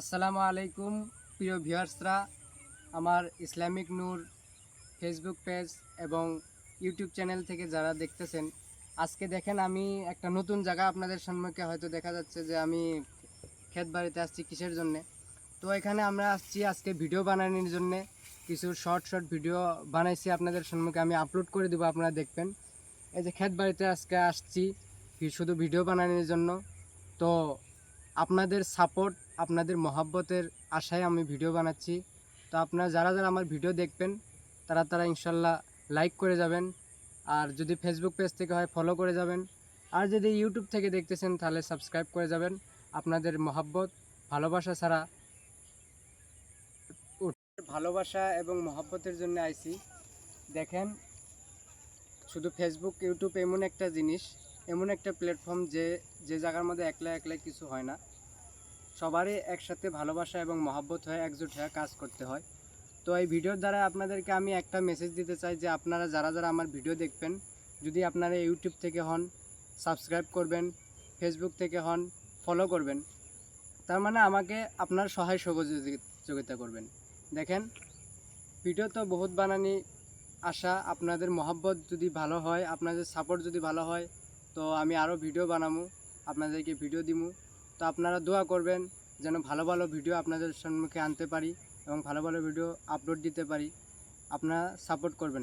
আসসালামু আলাইকুম, প্রিয় ভিউয়ার্সরা। আমার ইসলামিক নূর ফেসবুক পেজ এবং ইউটিউব চ্যানেল থেকে যারা দেখতেছেন, আজকে দেখেন আমি একটা নতুন জায়গা আপনাদের সম্মুখে হয়তো দেখা যাচ্ছে যে আমি ক্ষেত বাড়িতে আসছি কিসের জন্যে। তো এখানে আমরা আসছি আজকে ভিডিও বানানোর জন্যে। কিছু শর্ট শর্ট ভিডিও বানাইছি আপনাদের সম্মুখে, আমি আপলোড করে দেবো আপনারা দেখবেন। এই যে ক্ষেত বাড়িতে আজকে আসছি, শুধু ভিডিও বানানোর জন্য। তো আপনাদের সাপোর্ট আপনাদের মহাব্বতের আশায় আমি ভিডিও বানাচ্ছি। তো আপনারা যারা যারা আমার ভিডিও দেখবেন, তারা তারা ইনশাল্লাহ লাইক করে যাবেন। আর যদি ফেসবুক পেজ থেকে হয় ফলো করে যাবেন। আর যদি ইউটিউব থেকে দেখতেছেন, তাহলে সাবস্ক্রাইব করে যাবেন। আপনাদের মহাব্বত, ভালোবাসা ছাড়া ভালোবাসা এবং মহাব্বতের জন্য আইছি দেখেন, শুধু ফেসবুক ইউটিউব এমন একটা জিনিস, এমন একটা প্ল্যাটফর্ম যে যে জায়গার মধ্যে একলা একলা কিছু হয় না। সবারই একসাথে ভালোবাসা এবং মহাব্বত হয়ে একজোট হয়ে কাজ করতে হয়। তো এই ভিডিওর দ্বারা আপনাদেরকে আমি একটা মেসেজ দিতে চাই যে আপনারা যারা যারা আমার ভিডিও দেখবেন, যদি আপনারা ইউটিউব থেকে হন সাবস্ক্রাইব করবেন ফেসবুক থেকে হন ফলো করবেন, তার মানে আমাকে আপনার সহায় সহযোগিতা করবেন। দেখেন, ভিডিও তো বহুত বানানি, আশা, আপনাদের মহাব্বত যদি ভালো হয়, আপনাদের সাপোর্ট যদি ভালো হয়, তো আমি আরও ভিডিও বানাবো আপনাদেরকে ভিডিও দিমু। তো আপনারা দোয়া করবেন যেন ভালো ভালো ভিডিও আপনাদের সম্মুখে আনতে পারি এবং ভালো ভালো ভিডিও আপলোড দিতে পারি। আপনারা সাপোর্ট করবেন।